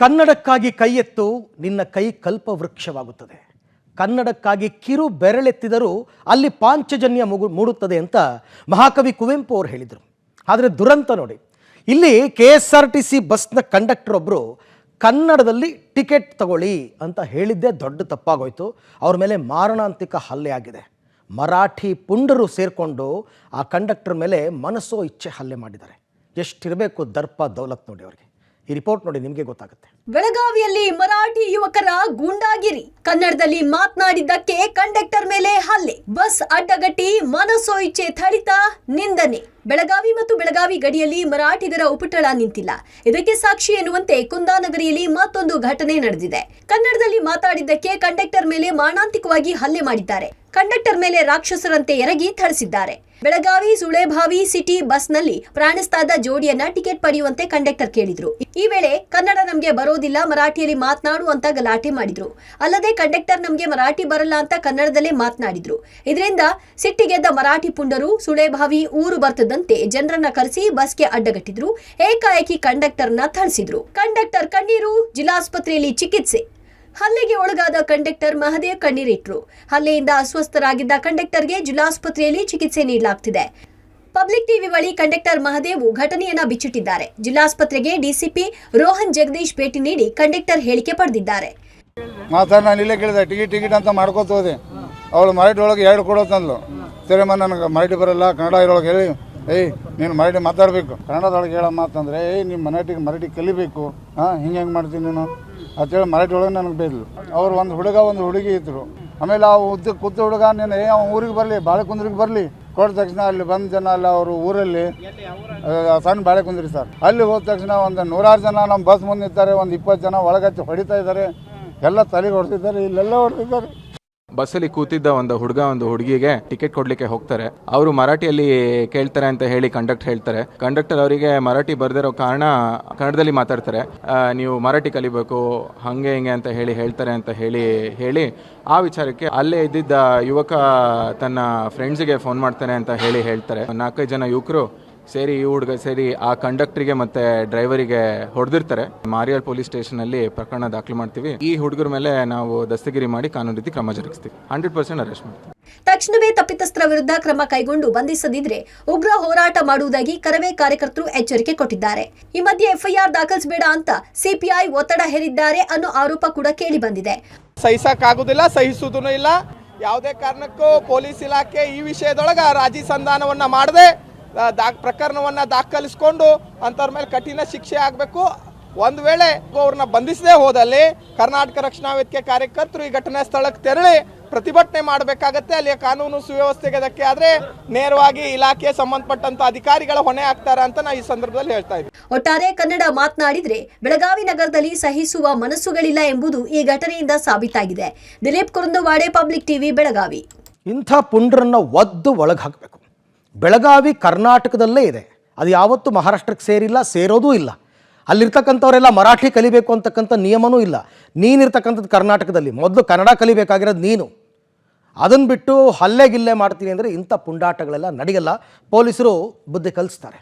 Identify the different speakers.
Speaker 1: ಕನ್ನಡಕ್ಕಾಗಿ ಕೈ ಎತ್ತು ನಿನ್ನ ಕೈ ಕಲ್ಪವೃಕ್ಷವಾಗುತ್ತದೆ. ಕನ್ನಡಕ್ಕಾಗಿ ಕಿರು ಬೆರಳೆತ್ತಿದರೂ ಅಲ್ಲಿ ಪಾಂಚಜನ್ಯ ಮುಗು ಮೂಡುತ್ತದೆ ಅಂತ ಮಹಾಕವಿ ಕುವೆಂಪು ಅವರು ಹೇಳಿದರು. ಆದರೆ ದುರಂತ ನೋಡಿ. ಇಲ್ಲಿ K S R T C ಬಸ್ನ ಕಂಡಕ್ಟರ್ ಒಬ್ಬರು ಕನ್ನಡದಲ್ಲಿ ಟಿಕೆಟ್ ತಗೊಳ್ಳಿ ಅಂತ ಹೇಳಿದ್ದೇ ದೊಡ್ಡ ತಪ್ಪಾಗೋಯ್ತು. ಅವ್ರ ಮೇಲೆ ಮಾರಣಾಂತಿಕ ಹಲ್ಲೆ ಆಗಿದೆ. ಮರಾಠಿ ಪುಂಡರು ಸೇರಿಕೊಂಡು ಆ ಕಂಡಕ್ಟರ್ ಮೇಲೆ ಮನಸ್ಸೋ ಇಚ್ಛೆ ಹಲ್ಲೆ ಮಾಡಿದ್ದಾರೆ. ಎಷ್ಟಿರಬೇಕು ದರ್ಪ, ದೌಲತ್ ನೋಡಿ ಅವ್ರಿಗೆ. ಈ ರಿಪೋರ್ಟ್ ನೋಡಿ ನಿಮಗೆ ಗೊತ್ತಾಗುತ್ತೆ.
Speaker 2: ಬೆಳಗಾವಿಯಲ್ಲಿ ಮರಾಠಿ ಯುವಕರ ಗೂಂಡಾಗಿರಿ. ಕನ್ನಡದಲ್ಲಿ ಮಾತನಾಡಿದ್ದಕ್ಕೆ ಕಂಡಕ್ಟರ್ ಮೇಲೆ ಹಲ್ಲೆ. ಬಸ್ ಅಡ್ಡಗಟ್ಟಿ ಮನಸೋ ಇಚ್ಛೆ ಥಳಿತ ನಿಂದನೆ. ಬೆಳಗಾವಿ ಮತ್ತು ಬೆಳಗಾವಿ ಗಡಿಯಲ್ಲಿ ಮರಾಠಿಗರ ಉಪಟಳ ನಿಂತಿಲ್ಲ. ಇದಕ್ಕೆ ಸಾಕ್ಷಿ ಎನ್ನುವಂತೆ ಕುಂದಾನಗರಿಯಲ್ಲಿ ಮತ್ತೊಂದು ಘಟನೆ ನಡೆದಿದೆ. ಕನ್ನಡದಲ್ಲಿ ಮಾತಾಡಿದ್ದಕ್ಕೆ ಕಂಡಕ್ಟರ್ ಮೇಲೆ ಮಾರಣಾಂತಿಕವಾಗಿ ಹಲ್ಲೆ ಮಾಡಿದ್ದಾರೆ. ಕಂಡಕ್ಟರ್ ಮೇಲೆ ರಾಕ್ಷಸರಂತೆ ಎರಗಿ ಥಳಿಸಿದ್ದಾರೆ. ಬೆಳಗಾವಿ ಸುಳೆಭಾವಿ ಸಿಟಿ ಬಸ್ನಲ್ಲಿ ಪ್ರಾಣಿಸ್ತಾದ ಜೋಡಿಯನ್ನ ಟಿಕೆಟ್ ಪಡೆಯುವಂತೆ ಕಂಡಕ್ಟರ್ ಕೇಳಿದ್ರು. ಈ ವೇಳೆ ಕನ್ನಡ ನಮ್ಗೆ ಬರೋದಿಲ್ಲ, ಮರಾಠಿಯಲ್ಲಿ ಮಾತನಾಡು ಅಂತ ಗಲಾಟೆ ಮಾಡಿದ್ರು. ಅಲ್ಲದೆ ಕಂಡಕ್ಟರ್ ನಮ್ಗೆ ಮರಾಠಿ ಬರಲ್ಲ ಅಂತ ಕನ್ನಡದಲ್ಲೇ ಮಾತನಾಡಿದ್ರು. ಇದರಿಂದ ಸಿಟ್ಟಿಗೆದ್ದ ಮರಾಠಿ ಪುಂಡರು ಸುಳೆಭಾವಿ ಊರು ಬರ್ತದಂತೆ ಜನರನ್ನ ಕರೆಸಿ ಬಸ್ಗೆ ಅಡ್ಡಗಟ್ಟಿದ್ರು. ಏಕಾಏಕಿ ಕಂಡಕ್ಟರ್ನ ಥಳಿಸಿದ್ರು. ಕಂಡಕ್ಟರ್ ಕಣ್ಣೀರು, ಜಿಲ್ಲಾಸ್ಪತ್ರೆಯಲ್ಲಿ ಚಿಕಿತ್ಸೆ. ಹಲ್ಲೆಗೆ ಒಳಗಾದ ಕಂಡಕ್ಟರ್ ಮಹದೇವ್ ಕಣ್ಣೀರಿಟ್ರು. ಹಲ್ಲೆಯಿಂದ ಅಸ್ವಸ್ಥರಾಗಿದ್ದ ಕಂಡಕ್ಟರ್ಗೆ ಜಿಲ್ಲಾಸ್ಪತ್ರೆಯಲ್ಲಿ ಚಿಕಿತ್ಸೆ ನೀಡಲಾಗ್ತಿದೆ. ಪಬ್ಲಿಕ್ ಟಿವಿ ಬಳಿ ಕಂಡಕ್ಟರ್ ಮಹದೇವ್ ಘಟನೆಯನ್ನ ಬಿಚ್ಚಿಟ್ಟಿದ್ದಾರೆ. ಜಿಲ್ಲಾಸ್ಪತ್ರೆಗೆ ಡಿಸಿಪಿ ರೋಹನ್ ಜಗದೀಶ್ ಭೇಟಿ ನೀಡಿ ಕಂಡಕ್ಟರ್ ಹೇಳಿಕೆ ಪಡೆದಿದ್ದಾರೆ.
Speaker 3: ಟಿಕೆಟ್ ಟಿಕೆಟ್ ಅಂತ ಮಾಡ್ಕೋತ ಹೋದೆ ಅವಳು ಮರಾಠಿ ಒಳಗೆ ಎರಡು ಕೊಡೋತಂದ್ಲು ಸರಿಯಮ್ಮ ನನಗೆ ಮರಾಠಿ ಬರಲ್ಲ. ಕನ್ನಡ ಇರೋಳಗೆ ಹೇಳಿ. ಏಯ್, ನೀನು ಮರಾಠಿ ಮಾತಾಡಬೇಕು. ಕನ್ನಡದೊಳಗೆ ಹೇಳಮ್ಮ ಅಂತಂದ್ರೆ, ಏಯ್ ನಿಮ್ಮ ಮರಾಠಿಗೆ ಮರಾಠಿ ಕಲಿಬೇಕು. ಹಾಂ, ಹಿಂಗೆ, ಹೆಂಗೆ ಮಾಡ್ತೀನಿ ನೀನು. ಅಂತೇಳಿ ಮರಾಠಿ ಒಳಗೆ ನನಗೆ ಬೈದ್ಲು ಅವ್ರು ಒಂದು ಹುಡುಗ, ಒಂದು ಹುಡುಗಿ ಇದ್ರು. ಆಮೇಲೆ ಆ ಉದ್ದ ಕೂತ ಹುಡುಗ ನೀನು ಏ ಅವ್ನು ಊರಿಗೆ ಬರಲಿ, ಬಾಳೆಕುಂದ್ರಿಗೆ ಬರಲಿ. ಕೊಟ್ಟ ತಕ್ಷಣ ಅಲ್ಲಿ ಬಂದ ಜನ ಅಲ್ಲ ಅವರು ಊರಲ್ಲಿ ಸಣ್ಣ ಬಾಳೆಕುಂದ್ರಿ ಸರ್. ಅಲ್ಲಿ ಹೋದ ತಕ್ಷಣ ಒಂದು ನೂರಾರು ಜನ ನಮ್ಮ ಬಸ್ ಮುಂದೆ ಇದ್ದಾರೆ ಒಂದು ಇಪ್ಪತ್ತು ಜನ ಒಳಗಚ್ಚಿ ಹೊಡಿತಾ ಇದ್ದಾರೆ. ಎಲ್ಲ ತಲೆಗೆ ಹೊಡೆದಿದ್ದಾರೆ, ಇಲ್ಲೆಲ್ಲ ಹೊಡೆದಿದ್ದಾರೆ.
Speaker 4: ಬಸ್ಸಲ್ಲಿ ಕೂತಿದ್ದ ಒಂದು ಹುಡುಗ ಒಂದು ಹುಡುಗಿಗೆ ಟಿಕೆಟ್ ಕೊಡ್ಲಿಕ್ಕೆ ಹೋಗ್ತಾರೆ. ಅವರು ಮರಾಠಿಯಲ್ಲಿ ಕೇಳ್ತಾರೆ ಅಂತ ಹೇಳಿ ಕಂಡಕ್ಟರ್ ಹೇಳ್ತಾರೆ. ಕಂಡಕ್ಟರ್ ಅವರಿಗೆ ಮರಾಠಿ ಬರ್ದಿರೋ ಕಾರಣ ಕನ್ನಡದಲ್ಲಿ ಮಾತಾಡ್ತಾರೆ. ನೀವು ಮರಾಠಿ ಕಲಿಬೇಕು, ಹಂಗೆ ಹಿಂಗೆ ಅಂತ ಹೇಳಿ ಹೇಳ್ತಾರೆ ಅಂತ ಹೇಳಿ ಹೇಳಿ ಆ ವಿಚಾರಕ್ಕೆ ಅಲ್ಲೇ ಇದ್ದಿದ್ದ ಯುವಕ ತನ್ನ ಫ್ರೆಂಡ್ಸಿಗೆ ಫೋನ್ ಮಾಡ್ತಾನೆ ಅಂತ ಹೇಳಿ ಹೇಳ್ತಾರೆ. ನಾಲ್ಕೈದು ಜನ ಯುವಕರು ಸೇರಿ ಈ ಹುಡುಗ ಸೇರಿ ಆ ಕಂಡಕ್ಟರ್ಗೆ ಮತ್ತೆ ಡ್ರೈವರಿಗೆ ಹೊಡೆದಿರ್ತಾರೆ. ಮಾರಿಯಲ್ ಪೊಲೀಸ್ ಸ್ಟೇಷನ್ ಅಲ್ಲಿ ಪ್ರಕರಣ ದಾಖಲು ಮಾಡ್ತೀವಿ. ಈ ಹುಡುಗರ ಮೇಲೆ ನಾವು ದಸ್ತಗಿರಿ ಮಾಡಿ ಕಾನೂನು ರೀತಿ ಕ್ರಮ ಜರುಗಿಸ್ತೀವಿ. ಹಂಡ್ರೆಡ್ ಪರ್ಸೆಂಟ್ ಅರೆಸ್ಟ್ ಮಾಡ್ತೀವಿ.
Speaker 2: ತಕ್ಷಣವೇ ತಪ್ಪಿತಸ್ಥರ ವಿರುದ್ಧ ಕ್ರಮ ಕೈಗೊಂಡು ಬಂಧಿಸದಿದ್ರೆ ಉಗ್ರ ಹೋರಾಟ ಮಾಡುವುದಾಗಿ ಕರವೇ ಕಾರ್ಯಕರ್ತರು ಎಚ್ಚರಿಕೆ ಕೊಟ್ಟಿದ್ದಾರೆ. ಈ ಮಧ್ಯೆ ಎಫ್ಐಆರ್ ದಾಖಲಿಸಬೇಡ ಅಂತ ಸಿಪಿಐ ಒತ್ತಡ ಹೇರಿದ್ದಾರೆ ಅನ್ನೋ ಆರೋಪ ಕೂಡ ಕೇಳಿ ಬಂದಿದೆ.
Speaker 5: ಸಹಿಸಕ್ಕಾಗುದಿಲ್ಲ ಸಹಿಸುವುದೂ ಇಲ್ಲ. ಯಾವುದೇ ಕಾರಣಕ್ಕೂ ಪೊಲೀಸ್ ಇಲಾಖೆ ಈ ವಿಷಯದೊಳಗೆ ರಾಜಿ ಸಂಧಾನವನ್ನ ಮಾಡದೆ. ದಾಖ ಪ್ರಕರಣವನ್ನ ದಾಖಲಿಸಿಕೊಂಡು ಅಂಥವ್ರ ಮೇಲೆ ಕಠಿಣ ಶಿಕ್ಷೆ ಆಗಬೇಕು. ಒಂದು ವೇಳೆ ಅವ್ರನ್ನ ಬಂಧಿಸದೇ ಹೋದಲ್ಲಿ ಕರ್ನಾಟಕ ರಕ್ಷಣಾ ವೇದಿಕೆ ಕಾರ್ಯಕರ್ತರು ಈ ಘಟನಾ ಸ್ಥಳಕ್ಕೆ ತೆರಳಿ ಪ್ರತಿಭಟನೆ ಮಾಡಬೇಕಾಗತ್ತೆ. ಅಲ್ಲಿಯ ಕಾನೂನು ಸುವ್ಯವಸ್ಥೆಗೆ ಅದಕ್ಕೆ ಆದ್ರೆ ನೇರವಾಗಿ ಇಲಾಖೆ ಸಂಬಂಧಪಟ್ಟಂತ ಅಧಿಕಾರಿಗಳ ಹೊಣೆ ಆಗ್ತಾರೆ ಅಂತ ನಾ ಈ ಸಂದರ್ಭದಲ್ಲಿ ಹೇಳ್ತಾ ಇದ್ದೀನಿ.
Speaker 2: ಒಟ್ಟಾರೆ ಕನ್ನಡ ಮಾತನಾಡಿದ್ರೆ ಬೆಳಗಾವಿ ನಗರದಲ್ಲಿ ಸಹಿಸುವ ಮನಸ್ಸುಗಳಿಲ್ಲ ಎಂಬುದು ಈ ಘಟನೆಯಿಂದ ಸಾಬೀತಾಗಿದೆ. Dilip Kurundawade public TV Belagavi.
Speaker 1: ಇಂಥ ಪುಂಡ್ರನ್ನ ಒದ್ದು ಒಳಗೆ ಹಾಕಬೇಕು. ಬೆಳಗಾವಿ ಕರ್ನಾಟಕದಲ್ಲೇ ಇದೆ. ಅದು ಯಾವತ್ತೂ ಮಹಾರಾಷ್ಟ್ರಕ್ಕೆ ಸೇರಿಲ್ಲ, ಸೇರೋದೂ ಇಲ್ಲ. ಅಲ್ಲಿರ್ತಕ್ಕಂಥವರೆಲ್ಲ ಮರಾಠಿ ಕಲಿಬೇಕು ಅಂತಕ್ಕಂಥ ನಿಯಮನೂ ಇಲ್ಲ. ನೀನಿರ್ತಕ್ಕಂಥದ್ದು ಕರ್ನಾಟಕದಲ್ಲಿ. ಮೊದಲು ಕನ್ನಡ ಕಲಿಬೇಕಾಗಿರೋದು ನೀನು. ಅದನ್ನು ಬಿಟ್ಟು ಹಲ್ಲೆ ಗಿಲ್ಲೆ ಮಾಡ್ತೀನಿ ಅಂದರೆ ಇಂಥ ಪುಂಡಾಟಗಳೆಲ್ಲ ನಡೆಯಲ್ಲ. ಪೊಲೀಸರು ಬುದ್ಧಿ ಕಲಿಸ್ತಾರೆ.